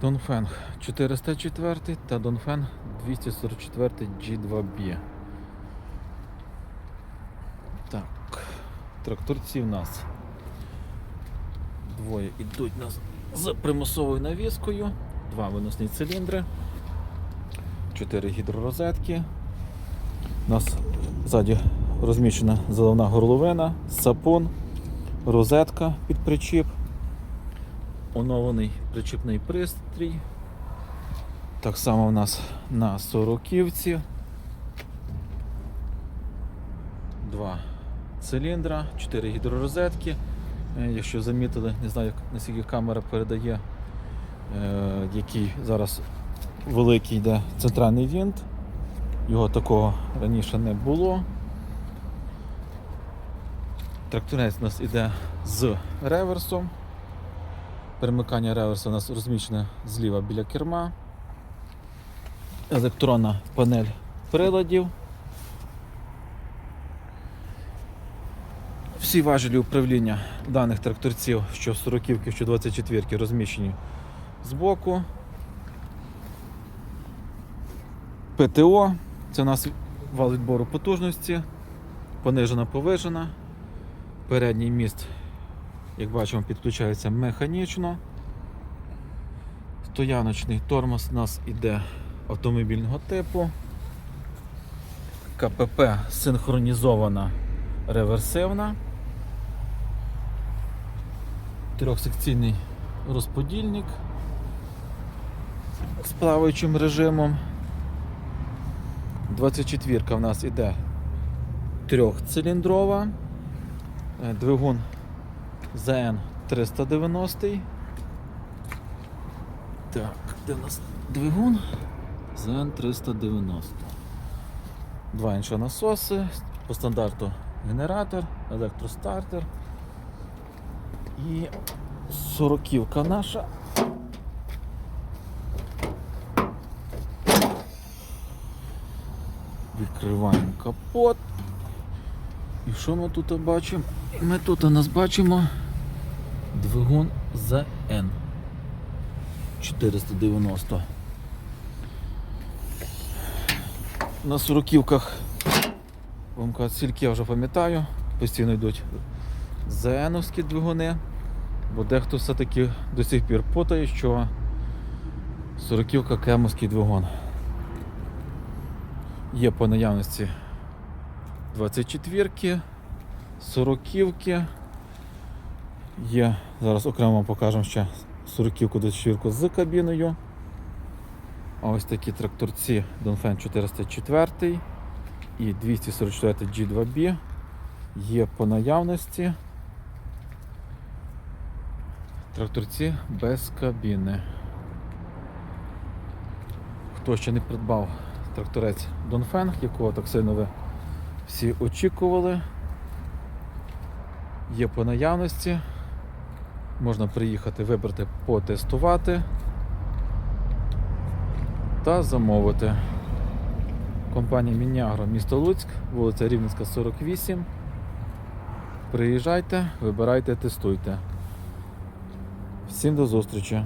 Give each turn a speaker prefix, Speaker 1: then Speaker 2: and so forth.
Speaker 1: Донфен 404 та Донфен 244 G2B. Так, тракторці в нас двоє йдуть нас з примусовою навіскою, два виносні циліндри, чотири гідророзетки. У нас ззаді розміщена заливна горловина, сапун, розетка під причіп, оновлений причіпний пристрій. Так само у нас на сороківці. Два циліндра, чотири гідророзетки. Е, Якщо замітили, не знаю, наскільки камера передає, е, який зараз великий йде центральний вінт. Його такого раніше не було. Тракторець у нас іде з реверсом. Перемикання реверсу у нас розміщене зліва біля керма. Електронна панель приладів. Всі важелі управління даних тракторців, що 40-ки, що 24-ки розміщені збоку. ПТО це у нас вал відбору потужності, понижена повижена. Передній міст, як бачимо, підключається механічно. Стояночний тормоз у нас іде автомобільного типу. КПП синхронізована реверсивна. Трьохсекційний розподільник з плаваючим режимом. 24 в нас іде трьохциліндрова. Двигун ЗН 390. Так, де в нас двигун? ЗН 390. Два інші насоси. По стандарту генератор, електростартер. І сороківка наша. Відкриваємо капот. І що ми тут бачимо? Ми тут у нас бачимо двигун ЗН 490. На сороківках вам кажуть, скільки я вже пам'ятаю, постійно йдуть ЗНовські двигуни, бо дехто все-таки до сих пір потає, що сороківка кемовський двигун. Є по наявності 24-ки, 40-ки. Є, зараз окремо покажемо ще 40-ку 24 з кабіною. А ось такі тракторці Донфен 404 і 244 G2B є по наявності. Тракторці без кабіни. Хто ще не придбав тракторець Донфен, якого так сильно ви всі очікували. Є по наявності. Можна приїхати, вибрати, потестувати та замовити. Компанія Мінягро, місто Луцьк, вулиця Рівненська, 48. Приїжджайте, вибирайте, тестуйте. Всім до зустрічі!